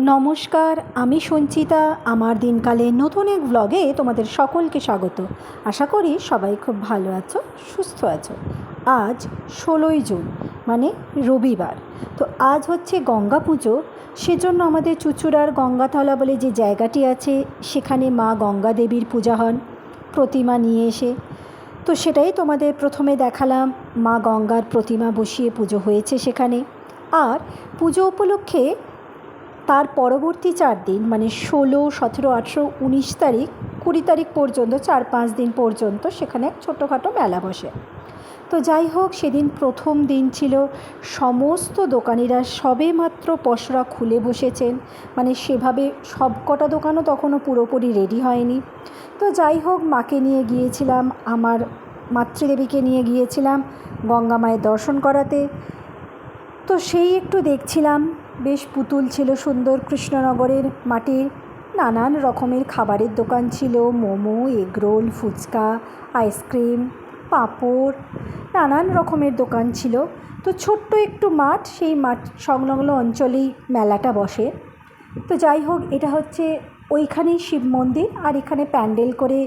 নমস্কার, আমি সঞ্চিতা। আমার দিনকালে নতুন এক ব্লগে তোমাদের সকলকে স্বাগত। আশা করি সবাই খুব ভালো আছো, সুস্থ আছো। আজ ষোলোই জুন মানে রবিবার। তো আজ হচ্ছে গঙ্গা পুজো। সেজন্য আমাদের চুচুড়ার গঙ্গাতলা বলে যে জায়গাটি আছে, সেখানে মা গঙ্গা দেবীর পূজা হন, প্রতিমা নিয়ে এসে। তো সেটাই তোমাদের প্রথমে দেখালাম, মা গঙ্গার প্রতিমা বসিয়ে পুজো হয়েছে সেখানে। আর পুজো উপলক্ষে তার পরবর্তী চার দিন মানে ষোলো, সতেরো, আঠেরো, উনিশ তারিখ, কুড়ি তারিখ পর্যন্ত, চার পাঁচ দিন পর্যন্ত সেখানে এক ছোটোখাটো মেলা বসে। তো যাই হোক, সেদিন প্রথম দিন ছিল, সমস্ত দোকানিরা সবে মাত্র পসরা খুলে বসেছেন। মানে সেভাবে সব কটা দোকানও তখনও পুরোপুরি রেডি হয়নি। তো যাই হোক, মাকে নিয়ে গিয়েছিলাম, আমার মাতৃদেবীকে নিয়ে গিয়েছিলাম, গঙ্গা মায়ের দর্শন করাতে। তো সেই একটু দেখছিলাম বেশ পুতুল ছিল সুন্দর কৃষ্ণনগরের মাটির। নানান রকমের খাবারের দোকান ছিল, momo egg roll phuchka, ice cream, papad, নানান রকমের দোকান ছিল। তো ছোট্ট একটু মাঠ, সেই মাঠ সংলগ্ন অঞ্চলেই মেলাটা বসে। তো যাই হোক, এটা হচ্ছে ওইখানেই শিব মন্দির আর এখানে প্যান্ডেল করে